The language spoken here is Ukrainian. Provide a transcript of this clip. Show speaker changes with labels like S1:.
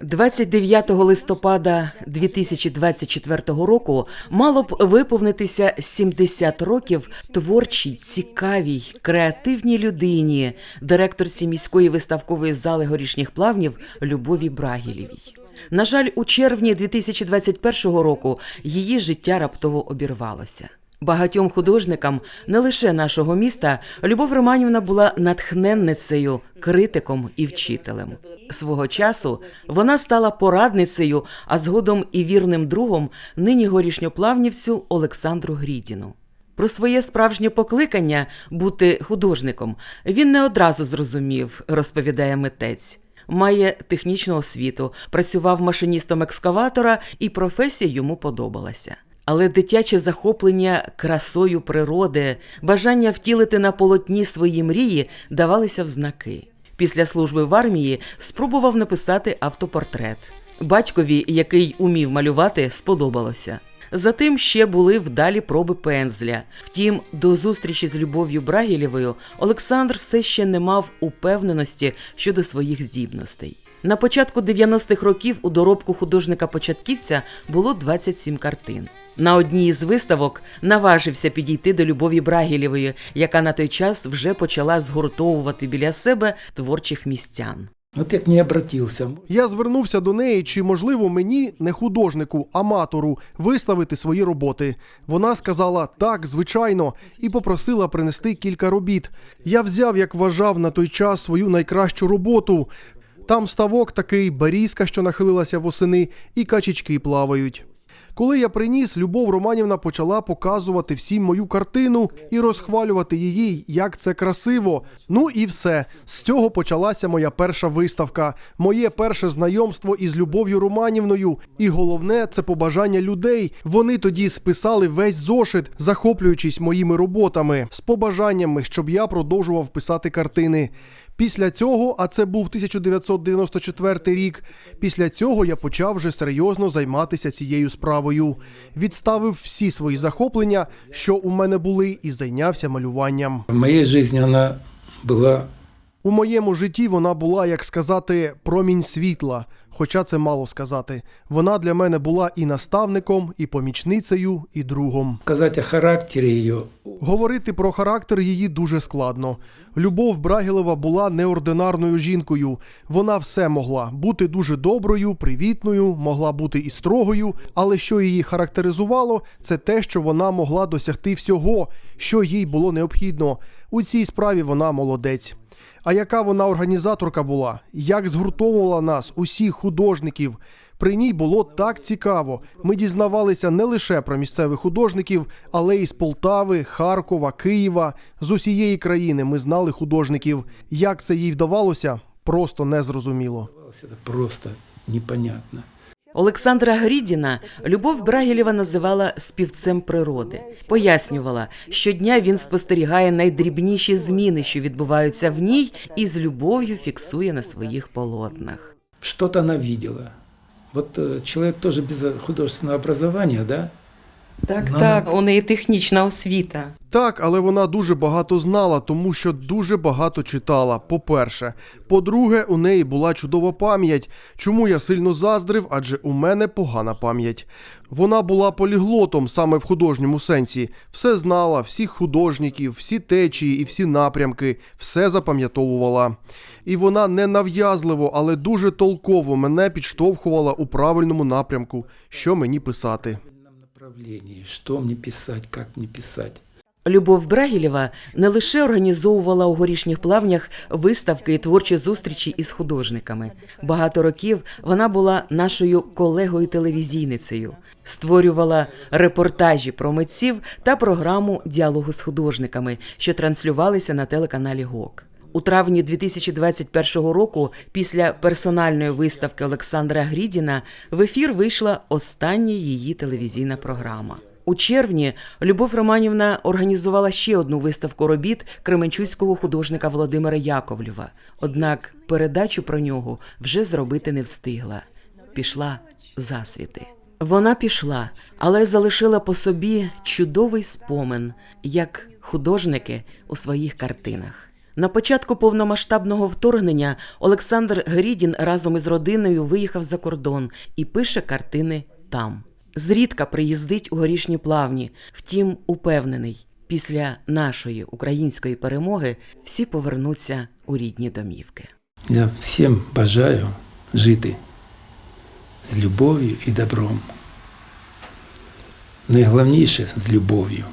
S1: 29 листопада 2024 року мало б виповнитися 70 років творчій, цікавій, креативній людині, директорці міської виставкової зали горішніх плавнів Любові Брагілєвій. На жаль, у червні 2021 року її життя раптово обірвалося. Багатьом художникам не лише нашого міста Любов Романівна була натхненницею, критиком і вчителем. Свого часу вона стала порадницею, а згодом і вірним другом нині горішньоплавнівцю Олександру Грідіну. Про своє справжнє покликання бути художником він не одразу зрозумів, розповідає митець. Має технічну освіту, працював машиністом екскаватора, і професія йому подобалася. Але дитяче захоплення красою природи, бажання втілити на полотні свої мрії давалися в знаки. Після служби в армії спробував написати автопортрет. Батькові, який умів малювати, сподобалося. Затим ще були вдалі проби пензля. Втім, до зустрічі з Любов'ю Брагілєвою Олександр все ще не мав упевненості щодо своїх здібностей. На початку 90-х років у доробку художника-початківця було 27 картин. На одній із виставок наважився підійти до Любові Брагілєвої, яка на той час вже почала згуртовувати біля себе творчих містян.
S2: Вот я к ней обратился.
S3: Я звернувся до неї, чи можливо мені, не художнику, аматору, виставити свої роботи. Вона сказала так, звичайно, і попросила принести кілька робіт. Я взяв, як вважав на той час, свою найкращу роботу. Там ставок такий, берізка, що нахилилася восени, і качечки плавають. Коли я приніс, Любов Романівна почала показувати всім мою картину і розхвалювати її, як це красиво. Ну і все. З цього почалася моя перша виставка, моє перше знайомство із Любов'ю Романівною. І головне це побажання людей. Вони тоді списали весь зошит, захоплюючись моїми роботами, з побажаннями, щоб я продовжував писати картини. Після цього, а це був 1994 рік. Після цього я почав вже серйозно займатися цією справою. Відставив всі свої захоплення, що у мене були, і зайнявся малюванням.
S2: В моей жизни она была
S3: У моєму житті вона була, як сказати, промінь світла. Хоча це мало сказати. Вона для мене була і наставником, і помічницею, і другом.
S2: сказать о ее.
S3: Говорити про характер її дуже складно. Любов Брагілева була неординарною жінкою. Вона все могла бути дуже доброю, привітною, могла бути і строгою. Але що її характеризувало, це те, що вона могла досягти всього, що їй було необхідно. У цій справі вона молодець. А яка вона організаторка була? Як згуртовувала нас, усіх художників? При ній було так цікаво. Ми дізнавалися не лише про місцевих художників, але й з Полтави, Харкова, Києва. З усієї країни ми знали художників. Як це їй вдавалося, просто незрозуміло.
S2: Это просто непонятно.
S1: Олександра Грідіна Любов Брагілєва називала співцем природи. Пояснювала, щодня він спостерігає найдрібніші зміни, що відбуваються в ній, і з любов'ю фіксує на своїх полотнах.
S2: Що-то она видела. Вот э, человек без художественного образования, да?
S1: Так,
S2: Ну,
S1: так, у неї технічна освіта.
S3: Так, але вона дуже багато знала, тому що дуже багато читала. По-перше, по-друге, у неї була чудова пам'ять. Чому я сильно заздрив, адже у мене погана пам'ять. Вона була поліглотом саме в художньому сенсі. Все знала, всіх художників, всі течії і всі напрямки, все запам'ятовувала. І вона ненав'язливо, але дуже толково мене підштовхувала у правильному напрямку, що мені писати.
S2: Направлении, что мне писать, как мне писать.
S1: Любов Брагілєва не лише організовувала у горішніх плавнях виставки і творчі зустрічі із художниками. Багато років вона була нашою колегою-телевізійницею, створювала репортажі про митців та програму діалогу з художниками, що транслювалися на телеканалі ГОК. У травні 2021 року, після персональної виставки Олександра Грідіна, в ефір вийшла остання її телевізійна програма. У червні Любов Романівна організувала ще одну виставку робіт кременчуцького художника Володимира Яковлєва. Однак передачу про нього вже зробити не встигла. Пішла засвіти. Вона пішла, але залишила по собі чудовий спомин, як художники у своїх картинах. На початку повномасштабного вторгнення Олександр Грідін разом із родиною виїхав за кордон і пише картини там. Зрідка приїздить у горішні плавні, втім, упевнений, після нашої української перемоги всі повернуться у рідні домівки.
S2: Я всім бажаю жити з любов'ю і добром. Найголовніше з любов'ю.